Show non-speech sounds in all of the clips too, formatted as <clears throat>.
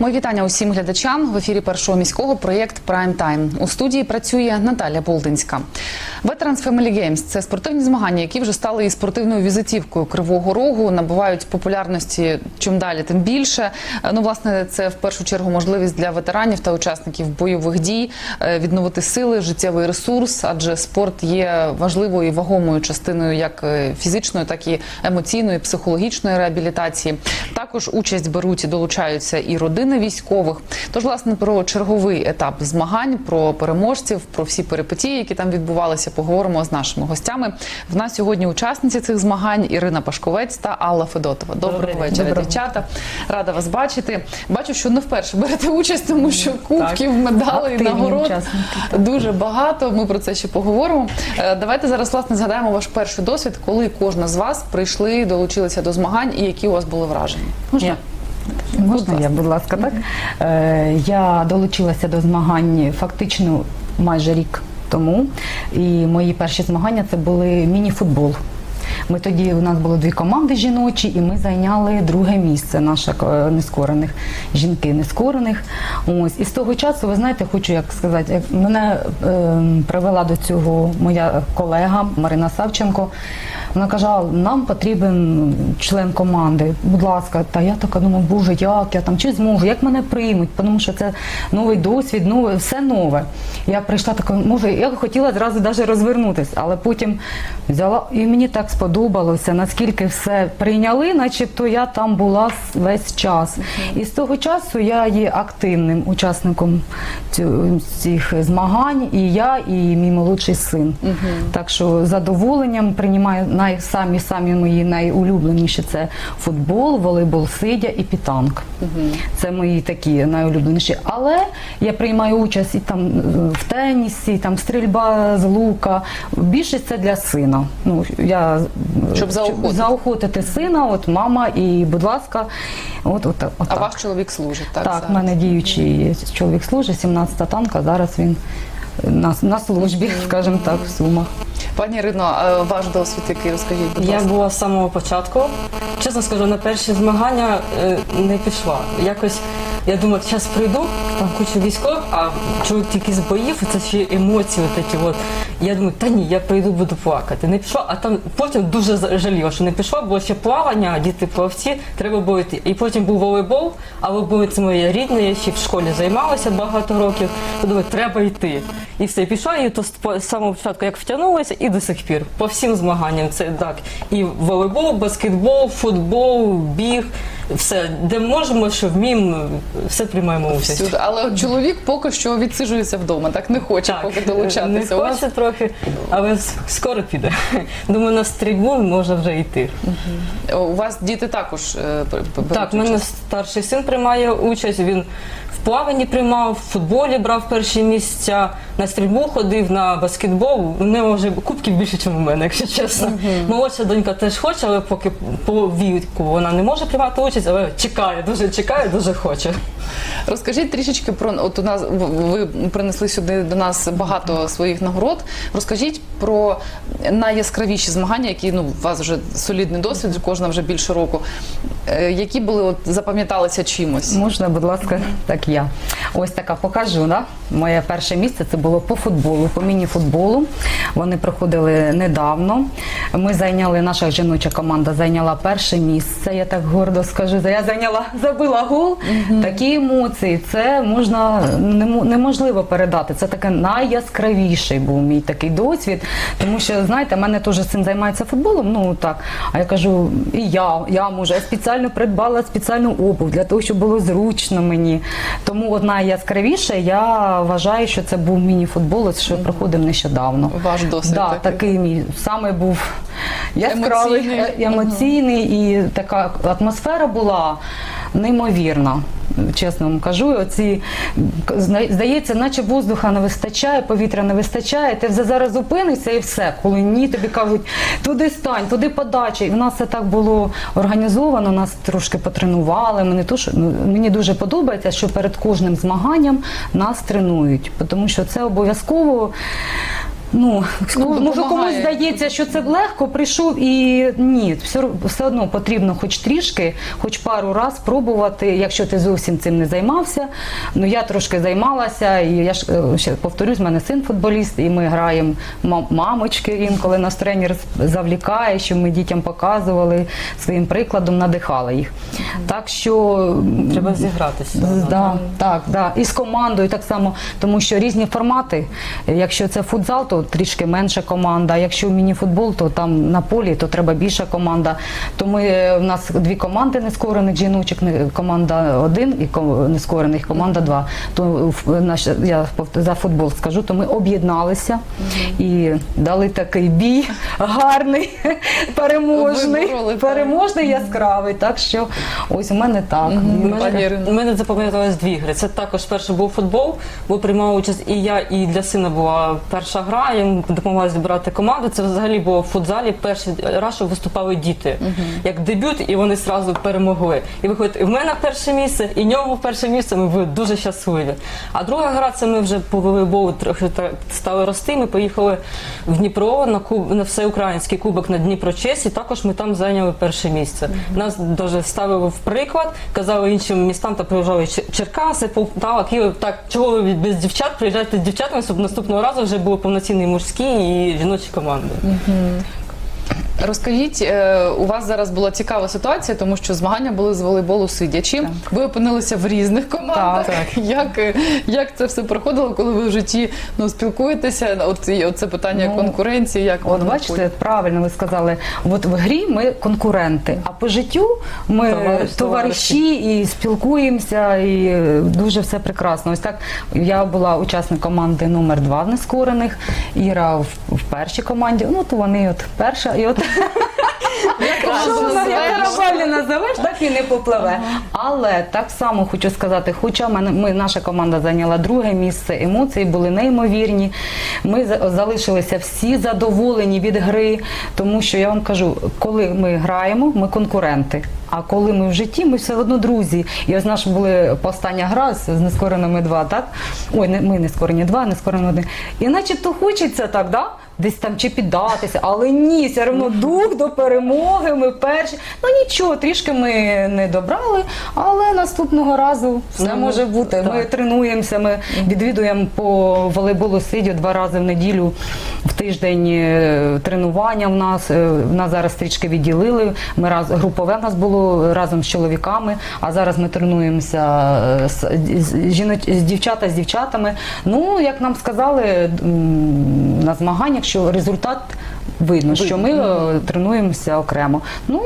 Мої вітання усім глядачам в ефірі першого міського проєкт Прайм Тайм. У студії працює Наталя Болдинська. Veterans Family Games – це спортивні змагання, які вже стали і спортивною візитівкою Кривого Рогу, набувають популярності чим далі, тим більше. Ну, власне, це в першу чергу можливість для ветеранів та учасників бойових дій е, відновити сили, життєвий ресурс, адже спорт є важливою і вагомою частиною як е, фізичної, так і емоційної, психологічної реабілітації. Також участь беруть і долучаються і родини військових. Тож, власне, про черговий етап змагань, про переможців, про всі перипетії, які там відбувалися, поговоримо з нашими гостями. В нас сьогодні учасниці цих змагань Ірина Пашковець та Алла Федотова. Доброго Добрий вечора, Доброго. дівчата. Рада вас бачити. Бачу, що не вперше берете участь, тому що кубків, медалей, Активні нагород учасники, дуже багато. Ми про це ще поговоримо. Е, Давайте зараз власне згадаємо ваш перший досвід, коли кожна з вас прийшли, долучилися до змагань, і які у вас були враження. Можна? Я. Можна я, будь ласка, так? Е, я долучилася до змагань фактично майже рік тому. І мої перші змагання це були міні-футбол. Ми тоді у нас було дві команди жіночі, і ми зайняли друге місце наших е, нескорених жінки нескорених. Ось і з того часу, ви знаєте, хочу як сказати, мене е, привела до цього моя колега Марина Савченко. Вона каже, нам потрібен член команди. Будь ласка, та я така думаю, боже, як я там чи зможу, як мене приймуть, тому що це новий досвід, нове, все нове. Я прийшла така, може, я хотіла зразу навіть розвернутися, але потім взяла і мені так сподобалося, наскільки все прийняли, начебто я там була весь час. І з того часу я є активним учасником цих змагань, і я, і мій молодший син. Так що задоволенням приймаю най, самі мої найулюбленіші це футбол, волейбол, сидя і пітанк. Це мої такі найулюбленіші. Але я приймаю участь і там е, в тенісі, там стрільба з лука. Більшість це для сина. Ну я Щоб заохотити. заохотити сина. От мама, і будь ласка, от, от, от А так. ваш чоловік служить, так? Так, в мене діючий чоловік служить, 17-та танка. Зараз він на, на службі, скажімо так, в Сумах. Пані Ірино, а ваш досвід який розкажіть, будь Я ласка. була з самого початку. Чесно скажу, на перші змагання е, не пішла. Якось я думала, зараз прийду, там куча військових, а чоловік тільки з боїв, це ще емоції такі. От. Я думаю, та ні, я прийду, буду плакати. Не пішла, а там потім дуже жаліла, що не пішла, бо ще плавання, діти плавці, треба було йти. І потім був волейбол, а волейбол це моє рідне, я ще в школі займалася багато років. Думаю, треба йти. І все, пішла, і то з самого початку як втягнулася, і до сих пір. По всім змаганням це так. І волейбол, баскетбол, футбол, біг, все, де можемо, що вміємо, все приймаємо участь. Всюди. Але от чоловік поки що відсиджується вдома, так не хоче поки долучатися. Не У вас хоче трохи, але с- скоро піде. Думаю, на стрільбу може вже йти. У вас діти також е, беруть Так, в мене участь? старший син приймає участь. Він в плаванні приймав, в футболі брав перші місця, на стрільбу ходив, на баскетбол. У нього вже кубків більше, ніж у мене, якщо чесно. Молодша донька теж хоче, але поки по віку вона не може приймати участь, але чекає, дуже чекає, дуже хоче. Розкажіть трішечки про от у нас ви принесли сюди до нас багато своїх нагород. Розкажіть про найяскравіші змагання, які ну у вас вже солідний досвід, кожна вже більше року. Е, Які були от запам'яталися чимось? Можна, будь ласка, так я. Ось така покажу. Да? Моє перше місце це було по футболу, по міні-футболу. Вони проходили недавно. Ми зайняли, наша жіноча команда зайняла перше місце. Я так гордо скажу. Я зайняла, забила гол. Такі емоції. Це можна неможливо передати. Це таке найяскравіший був мій такий досвід. Тому що, знаєте, мене теж син займається футболом. Ну так. А я кажу, і я, я можу. Я спеціально придбала спеціальну обув для того, щоб було зручно мені. Тому одна яскравіша, я вважаю, що це був міні-футбол, що що проходив нещодавно. Ваш досвід Да, такий. такий мій саме був яскравий, Емоційний. е, емоційний і така атмосфера була неймовірна. Чесно вам кажу, оці здається, наче воздуха не вистачає, повітря не вистачає. Ти вже зараз зупинишся і все. Коли ні, тобі кажуть, туди стань, туди подача. І в нас це так було організовано, нас трошки потренували. Мені, то, ну, мені дуже подобається, що перед кожним змаганням нас тренують, тому що це обов'язково. Ну, Ну, може комусь здається, що це легко прийшов і ні, все, все одно потрібно хоч трішки, хоч пару раз пробувати, якщо ти зовсім цим не займався. Ну я трошки займалася, і я ж е, ще повторюсь, в мене син футболіст, і ми граємо ма- мамочки. Інколи нас тренер завлікає, що ми дітям показували своїм прикладом, надихали їх. Так що Треба зігратися. Да, так, да. І з командою так само, тому що різні формати. Якщо це футзал, то трішки менша команда. Якщо мініфутбол, то там на полі то треба більша команда. То ми е, в нас дві команди нескорених жіночих, не- команда один і нескорених команда два. То я за футбол скажу, то ми об'єдналися і дали такий бій гарний, <laughs> переможний, переможний яскравий. Так що ось у мене так. У мене, Ірино. у мене запам'яталось дві гри. Це також перший був футбол, бо приймала участь і я, і для сина була перша гра. Я йому допомагала зібрати команду. Це взагалі було в футзалі перший раз, що виступали діти. Як дебют, і вони зразу перемогли. І виходить, і в мене перше місце, і в ньому перше місце. Ми були дуже щасливі. А друга гра це ми вже по волейболу трохи стали рости. Ми поїхали в Дніпро на куб на всеукраїнський кубок на Дніпро Честь, і також ми там зайняли перше місце. Нас дуже ставили в приклад, казали іншим містам та приїжджали Черкаси, Полтава, Київ. Так чого ви без дівчат приїжджайте з дівчатами, щоб наступного разу вже були повноцінні мужські і жіночі команди. Розкажіть, е, у вас зараз була цікава ситуація, тому що змагання були з волейболу сидячи. Ви опинилися в різних командах. Так, <laughs> Як, е, як це все проходило, коли ви в житті ну, спілкуєтеся? От і оце питання Ну, конкуренції, як От бачите, виходить? правильно ви сказали. От в грі ми конкуренти, а по життю ми Товариш, товариші і спілкуємося, і дуже все прекрасно. Ось так я була учасник команди номер 2 в нескорених, Іра в, в першій команді. Ну то вони от перша, і от не називеш, так і не попливе. Але так само хочу сказати, хоча ми наша команда зайняла друге місце, емоції були неймовірні. Ми за- залишилися всі задоволені від гри, тому що я вам кажу, коли ми граємо, ми конкуренти. А коли ми в житті, ми все одно друзі. І ось наша були остання гра з з нескореними два, так? Ой, не ми нескорені два, нескорені один. І начебто хочеться так, да? Десь там чи піддатися, але ні, все одно дух до перемоги. Ми перші. Ну нічого, трішки ми не добрали, але наступного разу все Ну, може бути. Ми так. тренуємося, ми відвідуємо по волейболу сидю два рази в неділю в тиждень е, тренування в нас. Е, В нас зараз трішки відділили. Ми раз групове в нас було разом з чоловіками, а зараз ми тренуємося е, з, з, жіноч- з дівчата з дівчатами. Ну, як нам сказали на змаганнях, що результат видно, що ми е, тренуємося окремо. Ну,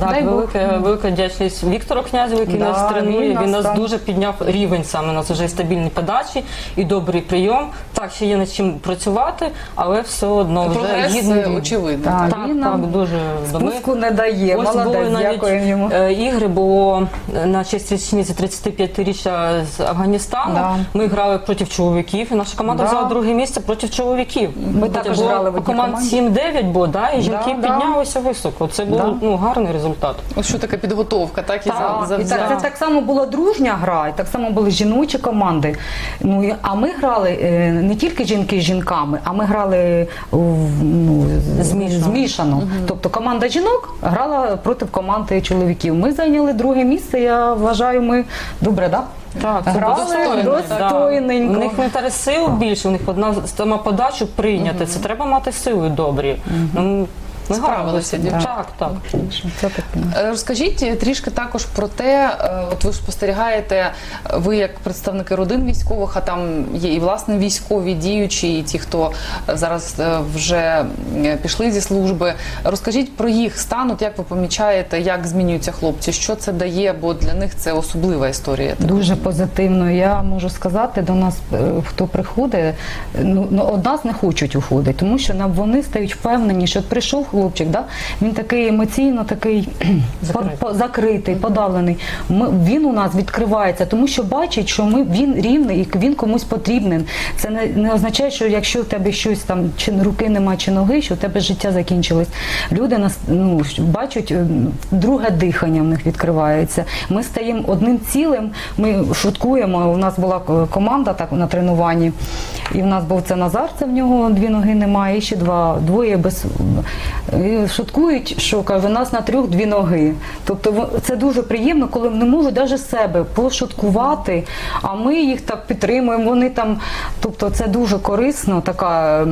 Так, дай велика, велика вдячність Віктору Князеву, який Да, нас тренує. він Він, нас нас там- дуже підняв рівень саме. У нас вже і стабільні подачі, і добрий прийом. Так, ще є над чим працювати, але все одно вже Прогрес гідний е, рівень. очевидний. Так. Так, він нам дуже добре. Спуску не дає. Ось були Молодець, навіть дякуємо йому. е, ігри було на честь річниці 35-річчя з Афганістану. Да. Ми грали проти чоловіків, і наша команда Да. взяла друге місце проти чоловіків. Ми Тобто також було грали в одній команд команді. 7-9 було, да, і жінки Да, да. піднялися високо. Це був Да. ну, гарний результат. Ось що таке підготовка, так і Так, за, І так, це так само була дружня гра, і так само були жіночі команди. Ну, і- а ми грали е, не тільки жінки з жінками, а ми грали в, ну, з- Змішано. змішано. Тобто команда жінок грала проти команди чоловіків. Ми зайняли друге місце, я вважаю, ми добре, так? Так, це Грали достойно. достойненько. Да. У них не треба сил більше, у них одна сама подачу прийняти. Це треба мати сили добрі. Ну, ми Справилися, дівчата. Так, так. Е, Розкажіть трішки також про те, е, от ви ж спостерігаєте, ви як представники родин військових, а там є і власне військові діючі, і ті, хто е, зараз вже пішли зі служби. Розкажіть про їх стан, от як ви помічаєте, як змінюються хлопці, що це дає, бо для них це особлива історія. Дуже позитивно. Я можу сказати, до нас хто приходить, ну, ну од нас не хочуть уходити, тому що нам вони стають впевнені, що прийшов хлопчик, да? він такий емоційно, такий <clears throat> Закритий. по- по- закритий, подавлений. Ми, він у нас відкривається, тому що бачить, що ми, він рівний і він комусь потрібен. Це не, не означає, що якщо в тебе щось там, чи руки немає, чи ноги, що в тебе життя закінчилось. Люди нас ну, бачать, е, друге дихання в них відкривається. Ми стаємо одним цілим, ми шуткуємо. У нас була е, команда так на тренуванні, і в нас був це Назар, це в нього дві ноги немає, і ще два, двоє без і шуткують, що каже, у нас на трьох дві ноги. Тобто це дуже приємно, коли не можуть навіть себе пошуткувати, а ми їх так підтримуємо. Вони там, тобто це дуже корисно. Така,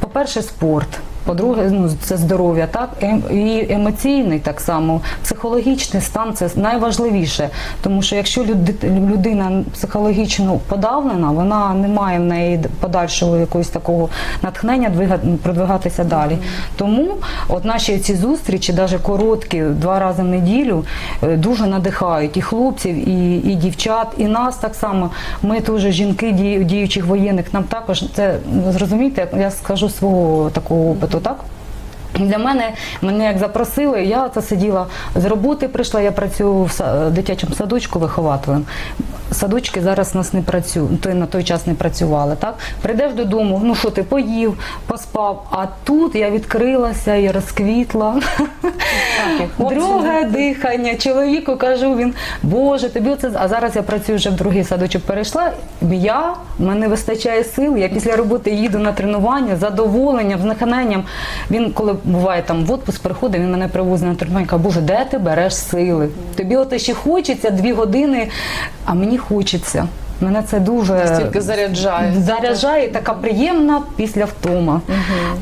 по-перше, спорт. По-друге, ну це здоров'я, так Ем- і емоційний так само, психологічний стан це найважливіше. Тому що якщо людина психологічно подавлена, вона не має в неї подальшого якогось такого натхнення продвигатися далі. Тому от наші ці зустрічі, навіть короткі, два рази в неділю, е, дуже надихають і хлопців, і, і дівчат, і нас так само. Ми теж жінки дію- діючих воєнних. Нам також це ви зрозумієте, я скажу свого такого опиту, так? Для мене мене як запросили, я це сиділа з роботи. Прийшла, я працюю в дитячому садочку вихователем. Садочки зараз у нас не працюють, то на той час не працювали. Так прийдеш додому, ну що ти поїв, поспав. А тут я відкрилася і розквітла. <laughs> Друге дихання. Чоловіку кажу, він Боже, тобі оце. А зараз я працюю вже в другий садочок. Перейшла. Я в мене вистачає сил. Я після роботи їду на тренування задоволенням, з натхненням. Він, коли буває там в отпуск, приходить, він мене привозить на тренування. Каже, Боже, де ти береш сили? Тобі от ще хочеться дві години, а мені хочеться. Мене це дуже Настільки заряджає. заряджає, така приємна після втома.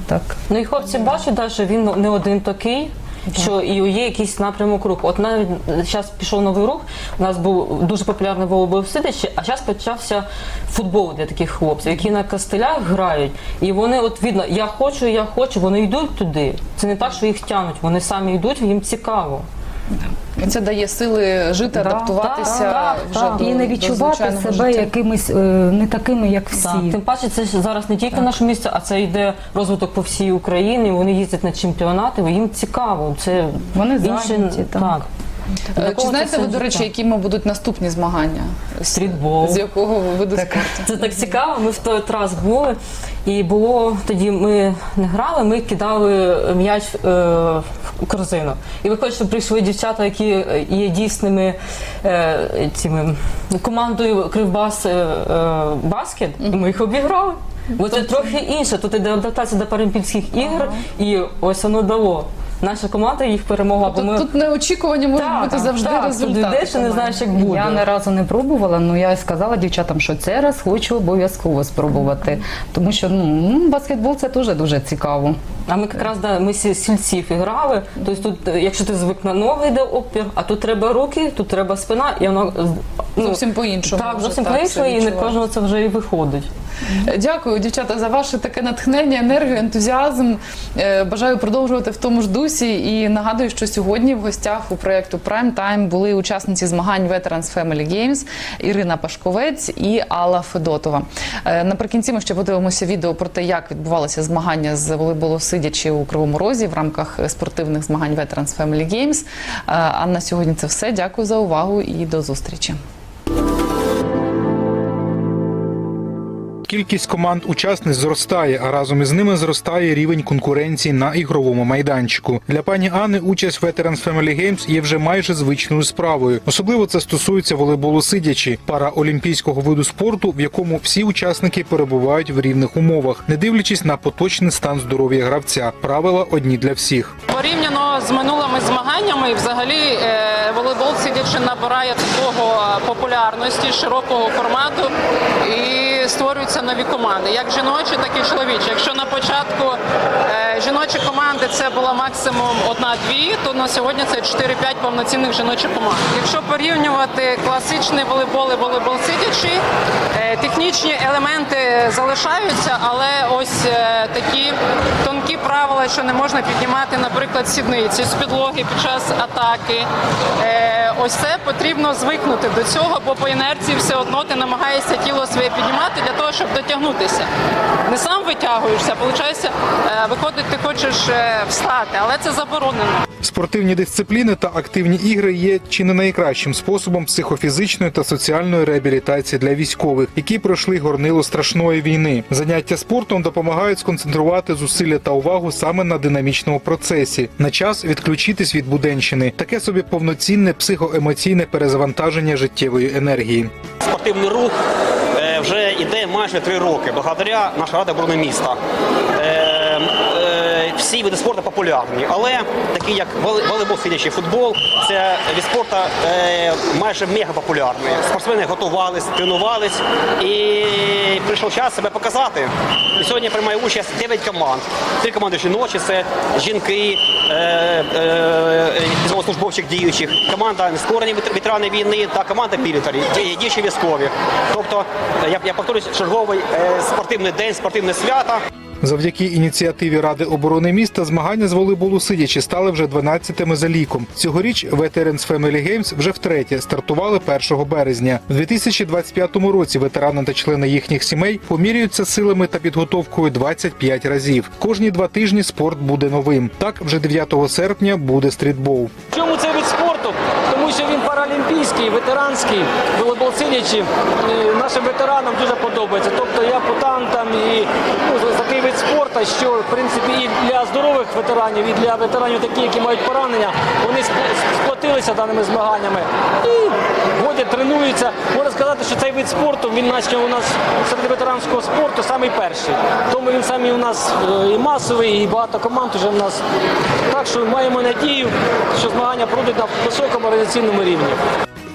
Так. Ну і хлопці бачать, да, що він не один такий. Що і є якийсь напрямок руху. От навіть зараз пішов новий рух. У нас був дуже популярний волейбол в Сидичі, а зараз почався футбол для таких хлопців, які на костелях грають. І вони, от видно, я хочу, я хочу, вони йдуть туди. Це не так, що їх тянуть, вони самі йдуть, їм цікаво. І це дає сили жити, Да, адаптуватися так, вже так. до, І не відчувати до себе життя. якимись е, не такими, як всі. Так, тим паче, це ж зараз не тільки наше місце, а це йде розвиток по всій Україні. Вони їздять на чемпіонати, їм цікаво. Це Вони інші... зайняті, так. так. Е, Чи знаєте ви, до речі, якими будуть наступні змагання? Стрітбол. З якого виду спорту? Це так цікаво. Ми в той раз були, і було тоді ми не грали, ми кидали м'яч е, в корзину. І виходить, що прийшли дівчата, які є дійсними е, цими командою Кривбас е, е, баскет, і ми їх обіграли. Бо це трохи інше. Тут іде адаптація до Паралімпійських ігор, і ось воно дало. Наша команда їх перемогла, бо Тобто ми тут неочікувані можуть Так, бути завжди так, результати. Туди йдеш і не знаєш, як буде. Я не разу не пробувала, але я сказала дівчатам, що це раз хочу обов'язково спробувати. Тому що ну, баскетбол це теж дуже цікаво. А ми якраз да, ми сі- сільців і грали. Тобто тут, е, якщо ти звик на ноги, йде опір, а тут треба руки, тут треба спина, і воно е, ну, Зовсім по-іншому. так, вже зовсім так по-іншому, і не кожного це вже і виходить. Дякую, дівчата, за ваше таке натхнення, енергію, ентузіазм. Е, Бажаю продовжувати в тому ж дусі. І нагадую, що сьогодні в гостях у проєкту Prime Time були учасниці змагань Veterans Family Games Ірина Пашковець і Алла Федотова. Е, Наприкінці ми ще подивимося відео про те, як відбувалися змагання з волейболу сидячи у Кривому Розі в рамках спортивних змагань Veterans Family Games. Е, А на сьогодні це все. Дякую за увагу і до зустрічі. Кількість команд учасниць зростає, а разом із ними зростає рівень конкуренції на ігровому майданчику. Для пані Анни участь в Veterans Family Games є вже майже звичною справою. Особливо це стосується волейболу сидячи, параолімпійського виду спорту, в якому всі учасники перебувають в рівних умовах, не дивлячись на поточний стан здоров'я гравця. Правила одні для всіх. Порівняно з минулими змаганнями, взагалі е, волейбол сидячи набирає такого популярності, широкого формату і створюються нові команди, як жіночі, так і чоловічі. Якщо на початку е, жіночі команди це була максимум одна-дві, то на сьогодні це 4-5 повноцінних жіночих команд. Якщо порівнювати класичний волейбол і волейбол сидячий, е, технічні елементи залишаються, але ось е, такі тонкі правила, що не можна піднімати, наприклад, сідниці з підлоги під час атаки. Ось це потрібно звикнути до цього, бо по інерції все одно ти намагаєшся тіло своє піднімати для того, щоб дотягнутися. Не сам витягуєшся, виходить, виходить, ти хочеш е, встати, але це заборонено. Спортивні дисципліни та активні ігри є чи не найкращим способом психофізичної та соціальної реабілітації для військових, які пройшли горнило страшної війни. Заняття спортом допомагають сконцентрувати зусилля та увагу саме на динамічному процесі, на час відключитись від буденщини, таке собі повноцінне психоемоційне перезавантаження життєвої енергії. Спортивний рух е, вже йде майже три роки, благодаря нашій раді оборони міста. Всі види спорту популярні, але такі як вол- волейбол, сидячий футбол, це від спорту е, майже мега популярний. Спортсмени готувались, тренувались і прийшов час себе показати. І сьогодні приймає участь 9 команд. Три команди жіночі це жінки, е, е, військовослужбовчих діючих, команда нескорені ветерани війни та команда пілітарі, діючі військові. Тобто, я, я повторюсь, черговий е, спортивний день, спортивне свято. Завдяки ініціативі Ради оборони міста змагання з волейболу сидячи стали вже 12-ми за ліком. Цьогоріч Veterans Family Games вже втретє стартували 1 березня. У 2025 році ветерани та члени їхніх сімей поміряються силами та підготовкою 25 разів. Кожні два тижні спорт буде новим. Так, вже 9 серпня буде стрітбол. Чому цей вид спорту? Що ветеранський, волейбол. Е, Нашим ветеранам дуже подобається. Тобто я путантам і ну, такий вид спорту, що в принципі і для здорових ветеранів, і для ветеранів такі, які мають поранення, вони сп- сплотилися даними змаганнями і ходять, тренуються. Можна сказати, що цей вид спорту він наче у нас серед ветеранського спорту самий перший. Тому він самий у нас е, і масовий, і багато команд вже в нас. Так що маємо надію, що змагання пройдуть на високому організаційному рівні.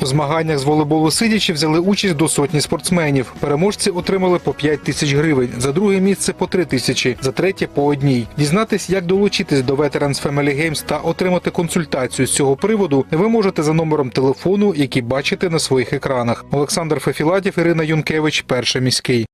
У змаганнях з волейболу сидячи взяли участь до сотні спортсменів. Переможці отримали по 5 тисяч гривень, за друге місце по 3 тисячі, за третє по одній. Дізнатись, як долучитись до Veterans Family Games та отримати консультацію з цього приводу, ви можете за номером телефону, який бачите на своїх екранах. Олександр Фефіладів, Ірина Юнкевич, перший міський.